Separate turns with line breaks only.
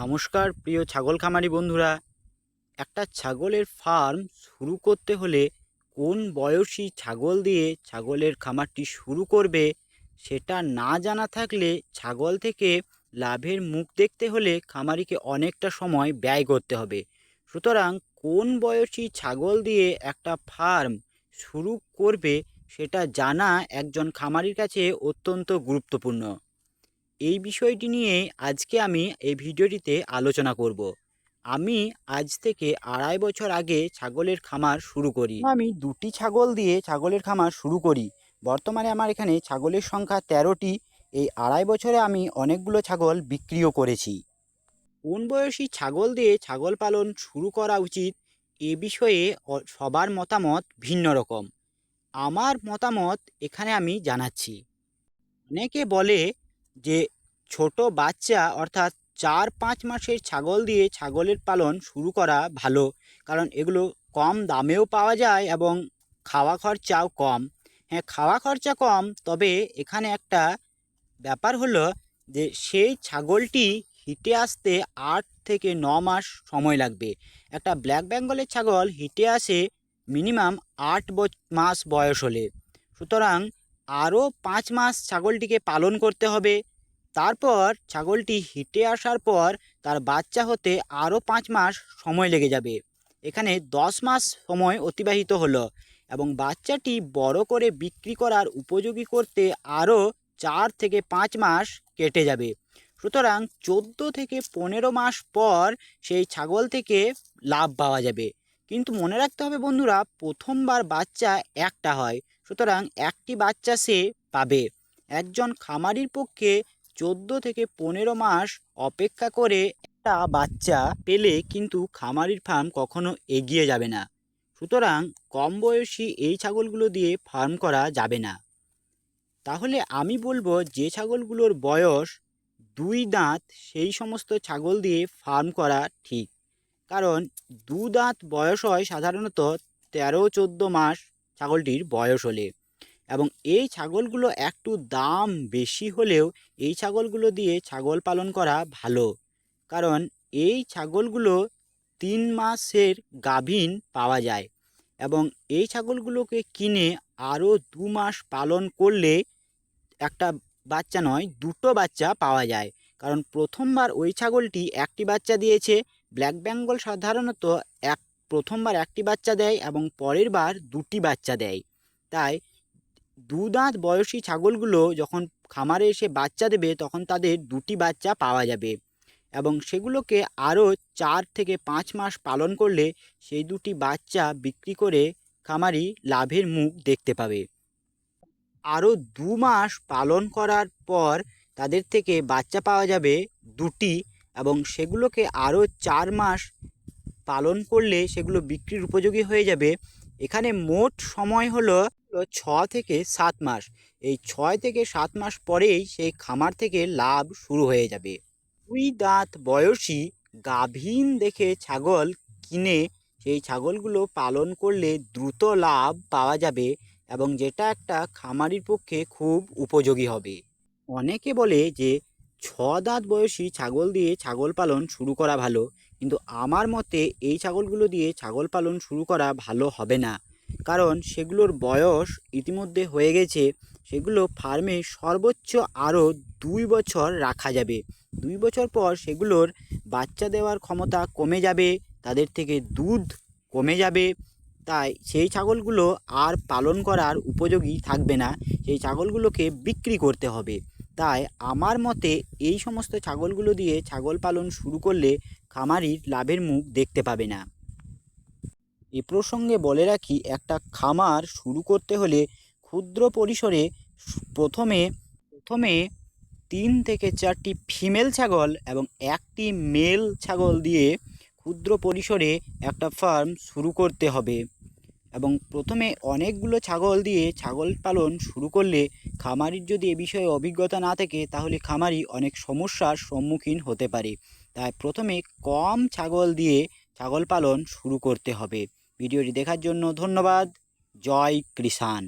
নমস্কার, প্রিয় ছাগল খামারি বন্ধুরা। একটা ছাগলের ফার্ম শুরু করতে হলে কোন বয়সী ছাগল দিয়ে ছাগলের খামারটি শুরু করবে সেটা না জানা থাকলে ছাগল থেকে লাভের মুখ দেখতে হলে খামারিকে অনেকটা সময় ব্যয় করতে হবে। সুতরাং কোন বয়সী ছাগল দিয়ে একটা ফার্ম শুরু করবে সেটা জানা একজন খামারির কাছে অত্যন্ত গুরুত্বপূর্ণ। এই বিষয়টি নিয়ে আজকে আমি এই ভিডিওটিতে আলোচনা করব। আমি আজ থেকে আড়াই বছর আগে ছাগলের খামার শুরু করি। আমি দুটি ছাগল দিয়ে ছাগলের খামার শুরু করি। বর্তমানে আমার এখানে ছাগলের সংখ্যা তেরোটি। এই আড়াই বছরে আমি অনেকগুলো ছাগল বিক্রিও করেছি। কোন বয়সী ছাগল দিয়ে ছাগল পালন শুরু করা উচিত এ বিষয়ে সবার মতামত ভিন্ন রকম। আমার মতামত এখানে আমি জানাচ্ছি। অনেকে বলে যে ছোট বাচ্চা অর্থাৎ চার পাঁচ মাসের ছাগল দিয়ে ছাগলের পালন শুরু করা ভালো। কারণ এগুলো কম দামেও পাওয়া যায় এবং খাওয়া খরচাও কম। হ্যাঁ খাওয়া খরচা কম, তবে এখানে একটা ব্যাপার হলো যে সেই ছাগলটি হিটে আসতে আট থেকে ন মাস সময় লাগবে। একটা ব্ল্যাক বেঙ্গলের ছাগল হিটে আসে মিনিমাম আট মাস বয়স হলে। সুতরাং আরও পাঁচ মাস ছাগলটিকে পালন করতে হবে। তারপর ছাগলটি হিটে আসার পর তার বাচ্চা হতে আরও পাঁচ মাস সময় লেগে যাবে। এখানে দশ মাস সময় অতিবাহিত হলো এবং বাচ্চাটি বড় করে বিক্রি করার উপযোগী করতে আরও চার থেকে পাঁচ মাস কেটে যাবে। সুতরাং চোদ্দ থেকে পনেরো মাস পর সেই ছাগল থেকে লাভ পাওয়া যাবে। কিন্তু মনে রাখতে হবে বন্ধুরা, প্রথমবার বাচ্চা একটা হয়, সুতরাং একটি বাচ্চা সে পাবে। একজন খামারির পক্ষে চোদ্দ থেকে পনেরো মাস অপেক্ষা করে একটা বাচ্চা পেলে কিন্তু খামারির ফার্ম কখনো এগিয়ে যাবে না। সুতরাং কম বয়সী এই ছাগলগুলো দিয়ে ফার্ম করা যাবে না। তাহলে আমি বলব যে ছাগলগুলোর বয়স, দুই দাঁত, সেই সমস্ত ছাগল দিয়ে ফার্ম করা ঠিক। কারণ দু দাঁত বয়স হয় সাধারণত তেরো, চোদ্দ মাস ছাগলটির বয়স হলে এবং এই ছাগলগুলো একটু দাম বেশি হলেও এই ছাগলগুলো দিয়ে ছাগল পালন করা ভালো। কারণ এই ছাগলগুলো তিন মাসের গাভীন পাওয়া যায় এবং এই ছাগলগুলোকে কিনে আরও দু মাস পালন করলে একটা বাচ্চা নয়, দুটো বাচ্চা পাওয়া যায়। কারণ প্রথমবার ওই ছাগলটি একটি বাচ্চা দিয়েছে ব্ল্যাক বেঙ্গল সাধারণত এক, প্রথমবার একটি বাচ্চা দেয় এবং পরের বার দুটি বাচ্চা দেয়। তাই দু দাঁত বয়সী ছাগলগুলো যখন খামারে এসে বাচ্চা দেবে, তখন তাদের দুটি বাচ্চা পাওয়া যাবে এবং সেগুলোকে আরও চার থেকে পাঁচ মাস পালন করলে সেই দুটি বাচ্চা বিক্রি করে খামারি লাভের মুখ দেখতে পাবে। আরও দু মাস পালন করার পর তাদের থেকে বাচ্চা পাওয়া যাবে দুটি এবং সেগুলোকে আরও চার মাস পালন করলে সেগুলো বিক্রির উপযোগী হয়ে যাবে। এখানে মোট সময় হলো ছ থেকে সাত মাস। এই ছয় থেকে সাত মাস পরেই সেই খামার থেকে লাভ শুরু হয়ে যাবে। দুই দাঁত বয়সী গাভীন দেখে ছাগল কিনে সেই ছাগলগুলো পালন করলে দ্রুত লাভ পাওয়া যাবে এবং যেটা একটা খামারির পক্ষে খুব উপযোগী হবে। অনেকে বলে যে ছ দাঁত বয়সী ছাগল দিয়ে ছাগল পালন শুরু করা ভালো। কিন্তু আমার মতে এই ছাগলগুলো দিয়ে ছাগল পালন শুরু করা ভালো হবে না। কারণ সেগুলোর বয়স ইতিমধ্যে হয়ে গেছে। সেগুলো ফার্মে সর্বোচ্চ আরও দুই বছর রাখা যাবে। দুই বছর পর সেগুলোর বাচ্চা দেওয়ার ক্ষমতা কমে যাবে, তাদের থেকে দুধ কমে যাবে। তাই সেই ছাগলগুলো আর পালন করার উপযোগী থাকবে না। সেই ছাগলগুলোকে বিক্রি করতে হবে। তাই আমার মতে এই সমস্ত ছাগলগুলো দিয়ে ছাগল পালন শুরু করলে খামারির লাভের মুখ দেখতে পাবে না। এ প্রসঙ্গে বলে রাখি, একটা খামার শুরু করতে হলে ক্ষুদ্র পরিসরে প্রথমে প্রথমে তিন থেকে চারটি ফিমেল ছাগল এবং একটি মেল ছাগল দিয়ে ক্ষুদ্র পরিসরে একটা ফার্ম শুরু করতে হবে। এবং প্রথমে অনেকগুলো ছাগল দিয়ে ছাগল পালন শুরু করলে খামারির যদি এ বিষয়ে অভিজ্ঞতা না থাকে, তাহলে খামারি অনেক সমস্যার সম্মুখীন হতে পারে। তাই প্রথমে কম ছাগল দিয়ে ছাগল পালন শুরু করতে হবে। ভিডিওটি দেখার জন্য ধন্যবাদ। জয় কৃষাণ।